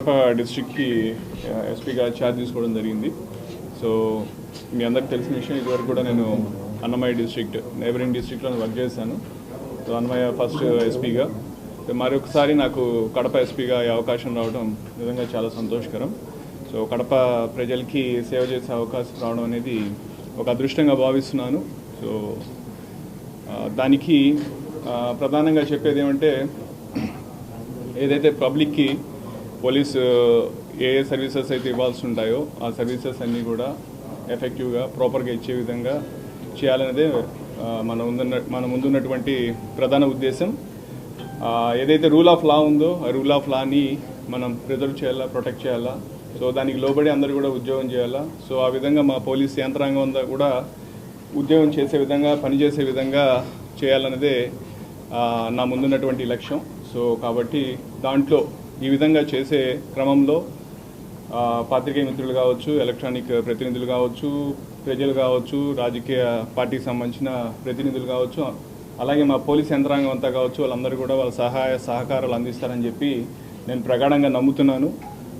కడప డిస్ట్రిక్ట్కి ఎస్పీగా ఛార్జ్ తీసుకోవడం జరిగింది. సో మీ అందరికి తెలిసిన విషయం ఇదివరకు కూడా నేను అన్నమయ్య డిస్ట్రిక్ట్ నైబరింగ్ డిస్ట్రిక్ట్లో వర్క్ చేశాను. సో అన్నమయ్య ఫస్ట్ ఎస్పీగా. మరొకసారి నాకు కడప ఎస్పీగా ఈ అవకాశం రావడం నిజంగా చాలా సంతోషకరం. సో కడప ప్రజలకి సేవ చేసే అవకాశం రావడం అనేది ఒక అదృష్టంగా భావిస్తున్నాను. సో దానికి ప్రధానంగా చెప్పేది ఏమంటే ఏదైతే పబ్లిక్కి పోలీస్ ఏ ఏ సర్వీసెస్ అయితే ఇవ్వాల్సి ఉంటాయో ఆ సర్వీసెస్ అన్నీ కూడా ఎఫెక్టివ్గా ప్రాపర్గా ఇచ్చే విధంగా చేయాలనేదే మన ముందున్న మన ముందున్నటువంటి ప్రధాన ఉద్దేశం. ఏదైతే రూల్ ఆఫ్ లా ఉందో ఆ రూల్ ఆఫ్ లాని మనం ప్రిజర్వ్ చేయాలా ప్రొటెక్ట్ చేయాలా? సో దానికి లోబడి అందరూ కూడా ఉద్యోగం చేయాలా? సో ఆ విధంగా మా పోలీస్ యంత్రాంగం అంతా కూడా ఉద్యోగం చేసే విధంగా పనిచేసే విధంగా చేయాలన్నదే నా ముందున్నటువంటి లక్ష్యం. సో కాబట్టి దాంట్లో ఈ విధంగా చేసే క్రమంలో పాత్రికేయ మిత్రులు కావచ్చు ఎలక్ట్రానిక్ ప్రతినిధులు కావచ్చు ప్రజలు కావచ్చు రాజకీయ పార్టీకి సంబంధించిన ప్రతినిధులు కావచ్చు అలాగే మా పోలీస్ యంత్రాంగం అంతా కావచ్చు వాళ్ళందరూ కూడా వాళ్ళ సహాయ సహకారాలు అందిస్తారని చెప్పి నేను ప్రగాఢంగా నమ్ముతున్నాను.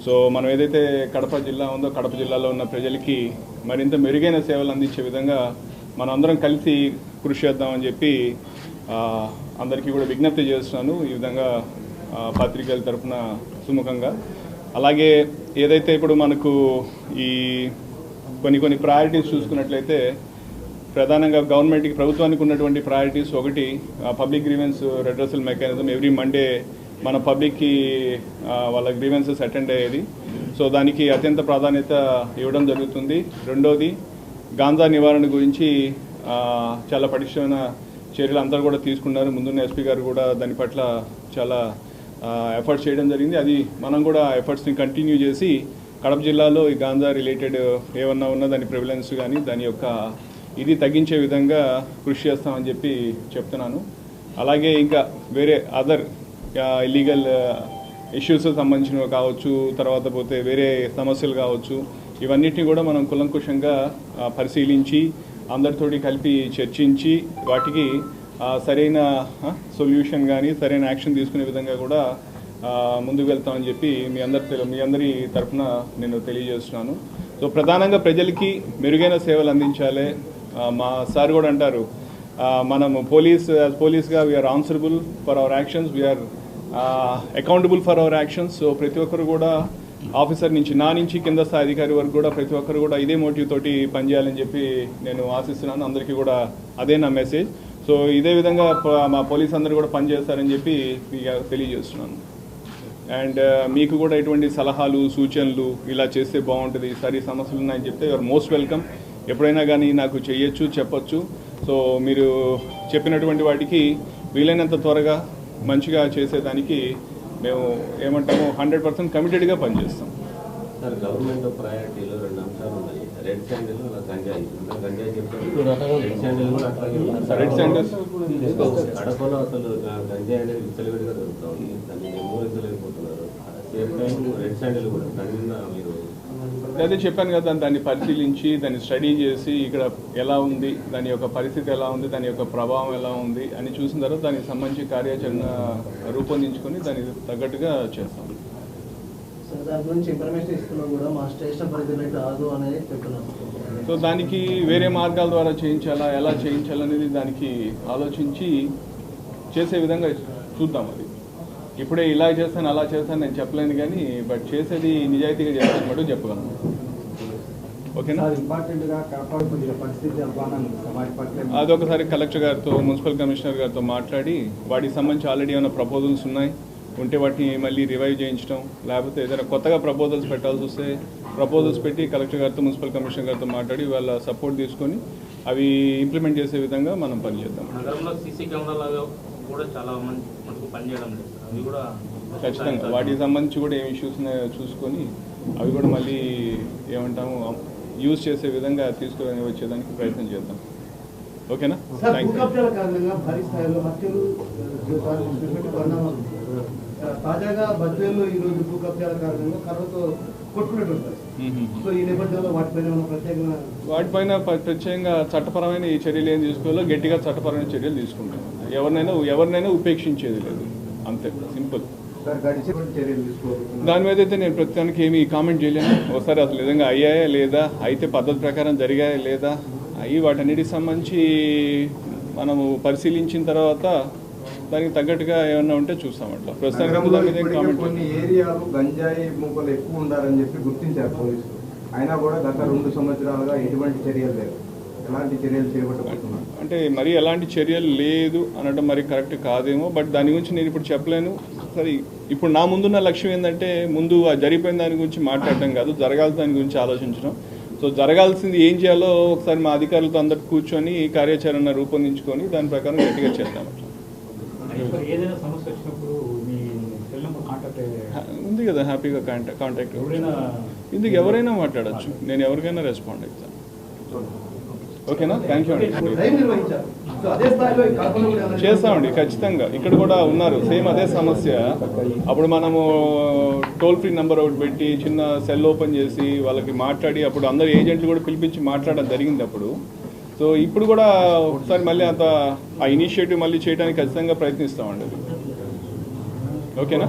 సో మనం ఏదైతే కడప జిల్లా ఉందో కడప జిల్లాలో ఉన్న ప్రజలకి మరింత మెరుగైన సేవలు అందించే విధంగా మనం అందరం కలిసి కృషి చేద్దామని చెప్పి అందరికీ కూడా విజ్ఞప్తి చేస్తున్నాను. ఈ విధంగా పత్రికల తరఫున తరపున సుముఖంగా. అలాగే ఏదైతే ఇప్పుడు మనకు ఈ కొన్ని కొన్ని ప్రయారిటీస్ చూసుకున్నట్లయితే ప్రధానంగా గవర్నమెంట్కి ప్రభుత్వానికి ఉన్నటువంటి ప్రయారిటీస్ ఒకటి public grievance redressal mechanism every Monday మన పబ్లిక్కి వాళ్ళ గ్రీవెన్సెస్ అటెండ్ అయ్యేది. సో దానికి అత్యంత ప్రాధాన్యత ఇవ్వడం జరుగుతుంది. రెండోది గాంజా నివారణ గురించి చాలా పటిష్టమైన చర్యలు అందరూ కూడా తీసుకున్నారు. ముందున్న ఎస్పీ గారు కూడా దాని పట్ల చాలా ఎఫర్ట్స్ చేయడం జరిగింది. అది మనం కూడా ఎఫర్ట్స్ని కంటిన్యూ చేసి కడప జిల్లాలో ఈ గాంజా రిలేటెడ్ ఏమన్నా ఉన్నా దాని ప్రివిలెన్స్ కానీ దాని యొక్క ఇది తగ్గించే విధంగా కృషి చేస్తామని చెప్పి చెప్తున్నాను. అలాగే ఇంకా వేరే అదర్ ఇల్లీగల్ ఇష్యూస్ సంబంధించినవి కావచ్చు తర్వాత పోతే వేరే సమస్యలు కావచ్చు ఇవన్నిటిని కూడా మనం కులంకుషంగా పరిశీలించి అందరితోటి కలిపి చర్చించి వాటికి సరైన సొల్యూషన్ కానీ సరైన యాక్షన్ తీసుకునే విధంగా కూడా ముందుకు వెళ్తామని చెప్పి మీ అందరి మీ అందరి తరఫున నేను తెలియజేస్తున్నాను. సో ప్రధానంగా ప్రజలకి మెరుగైన సేవలు అందించాలి మా సార్ కూడా అంటారు. మనం మనము police పోలీస్గా we are answerable for our actions we are accountable for our actions so ప్రతి ఒక్కరు కూడా ఆఫీసర్ నుంచి నా నుంచి కింద స్థాయి అధికారి వరకు కూడా ప్రతి ఒక్కరు కూడా ఇదే మోటివ్ తోటి పనిచేయాలని చెప్పి నేను ఆశిస్తున్నాను. అందరికీ కూడా అదే నా మెసేజ్ సో ఇదే విధంగా మా పోలీస్ అందరూ కూడా పనిచేస్తారని చెప్పి మీకు తెలియజేస్తున్నాను. అండ్ uh, మీకు కూడా ఎటువంటి సలహాలు సూచనలు ఇలా చేస్తే బాగుంటుంది సరే సమస్యలు ఉన్నాయని చెప్తే యువర్ మోస్ట్ వెల్కమ్. ఎప్పుడైనా కానీ నాకు చెయ్యొచ్చు చెప్పొచ్చు. సో మీరు చెప్పినటువంటి వాటికి వీలైనంత త్వరగా మంచిగా చేసేదానికి మేము ఏమంటాము హండ్రెడ్ పర్సెంట్ కమిటెడ్గా పనిచేస్తాం. సార్ గవర్నమెంట్ ప్రయారిటీలో రెండు అంశాలు ఉన్నాయి. రెడ్ శాండిల్ అలా గంజాయి. గంజాయి చెప్పారు రెడ్ శాండిల్ కూడా అట్లాగే ఉంది. రెడ్ శాండిల్ కడపలో అసలు గంజాయి అనేది విచ్చలవిడిగా దొరుకుతా ఉంది దాన్ని నిర్మూలించలేకపోతున్నారు సేమ్ టైం రెడ్ శాండిల్ కూడా. దాని మీరు అదే చెప్పాను కదా దాన్ని పరిశీలించి దాన్ని స్టడీ చేసి ఇక్కడ ఎలా ఉంది దాని యొక్క పరిస్థితి ఎలా ఉంది దాని యొక్క ప్రభావం ఎలా ఉంది అని చూసిన తర్వాత దానికి సంబంధించి కార్యాచరణ రూపొందించుకొని దానికి తగ్గట్టుగా చేస్తాం. దాని గురించి ఇన్ఫర్మేషన్ ఇస్తున్నా కూడా మా స్టేషన్ పరిధిలో కాదు అనేది చెప్తున్నాను సో దానికి వేరే మార్గాల ద్వారా చేయించాలా ఎలా చేయించాలనేది దానికి ఆలోచించి చేసే విధంగా చూద్దాం అది. ఇప్పుడే ఇలా చేస్తాను అలా చేస్తాను నేను చెప్పలేను కానీ బట్ చేసేది నిజాయితీగా చేస్తాను మటు చెప్పగలను. ఓకేనా? అదొకసారి కలెక్టర్ గారితో మున్సిపల్ కమిషనర్ గారితో మాట్లాడి వాటికి సంబంధించి ఆల్రెడీ ఏమైనా ప్రపోజల్స్ ఉన్నాయి? ఉంటే వాటిని మళ్ళీ రివైవ్ చేయించడం లేకపోతే ఏదైనా కొత్తగా ప్రపోజల్స్ పెట్టాల్సి వస్తే ప్రపోజల్స్ పెట్టి కలెక్టర్ గారితో మున్సిపల్ కమిషనర్ గారితో మాట్లాడి వాళ్ళ సపోర్ట్ తీసుకొని అవి ఇంప్లిమెంట్ చేసే విధంగా మనం పనిచేద్దాం నగరంలో సీసీ కెమెరాలు కూడా చాలా మంచి మనకు పనిచేయడం లేదు. సార్. అవి కూడా ఖచ్చితంగా. వాటికి సంబంధించి కూడా ఏం ఇష్యూస్ ఉన్నాయో చూసుకొని అవి కూడా మళ్ళీ ఏమంటాము యూజ్ చేసే విధంగా తీసుకుని వచ్చేదానికి ప్రయత్నం చేద్దాం. ఓకేనా? థ్యాంక్ యూ తాజాగా బద్వేల్లో ఈ రోజు భూకబ్జాల కారణంగా కర్రతో. సో ఈ నేపథ్యంలో వాటిపైన ప్రత్యేకంగా చట్టపరమైన ఈ చర్యలు ఏం తీసుకోవాలో గట్టిగా చట్టపరమైన చర్యలు తీసుకుంటాం. ఎవరినైనా ఎవరినైనా ఉపేక్షించేది లేదు. అంతే సింపుల్. దాని మీద అయితే నేను ప్రస్తుతానికి ఏమి కామెంట్ చేయలేను. ఒకసారి అసలు నిజంగా అయ్యాయా లేదా అయితే పద్ధతి ప్రకారం జరిగాయా లేదా అవి వాటన్నిటికి సంబంధించి మనము పరిశీలించిన తర్వాత దానికి తగ్గట్టుగా ఏమన్నా ఉంటే చూస్తాం అట్లా. ప్రస్తుతానికి కొన్ని ఏరియాలు గంజాయి మూకలు ఎక్కువ ఉండాలని చెప్పి గుర్తించారు పోలీసులు. అయినా కూడా గత రెండు సంవత్సరాలుగా ఎటువంటి చర్యలు లేవు. ఎలాంటి చర్యలు చేపట్టబోతున్నారు? అంటే మరి ఎలాంటి చర్యలు లేదు అనడం మరి కరెక్ట్ కాదేమో బట్ దాని గురించి నేను ఇప్పుడు చెప్పలేను. సరే ఇప్పుడు నా ముందున్న లక్ష్యం ఏంటంటే ముందు ఆ జరిగిపోయిన దాని గురించి మాట్లాడడం కాదు జరగాల్సిన దాని గురించి ఆలోచించడం. సో జరగాల్సింది ఏం చేయాలో ఒకసారి మా అధికారులతో అందరు కూర్చొని కార్యాచరణ రూపొందించుకొని దాని ప్రకారం గట్టిగా చేద్దాం ఏదైనా సమస్య వచ్చినప్పుడు మీ సెల్ నెంబర్ కాంటాక్ట్ హా- ఉంది కదా హ్యాపీగా కాంటాక్ట్ కాంటాక్ట్ ఎవరైనా ఇందుకు ఎవరైనా మాట్లాడచ్చు. నేను ఎవరికైనా రెస్పాండ్ అవుతాను ఓకేనా? థ్యాంక్ యూ అండి. చేస్తామండి ఖచ్చితంగా. ఇక్కడ కూడా ఉన్నారు. సేమ్ అదే సమస్య. అప్పుడు మనము టోల్ ఫ్రీ నెంబర్ ఒకటి పెట్టి చిన్న సెల్ ఓపెన్ చేసి వాళ్ళకి మాట్లాడి అప్పుడు అందరు ఏజెంట్లు కూడా పిలిపించి మాట్లాడడం జరిగింది అప్పుడు. సో ఇప్పుడు కూడా ఒకసారి మళ్ళీ అంత ఆ ఇనిషియేటివ్ మళ్ళీ చేయడానికి ఖచ్చితంగా ప్రయత్నిస్తామండి ఓకేనా?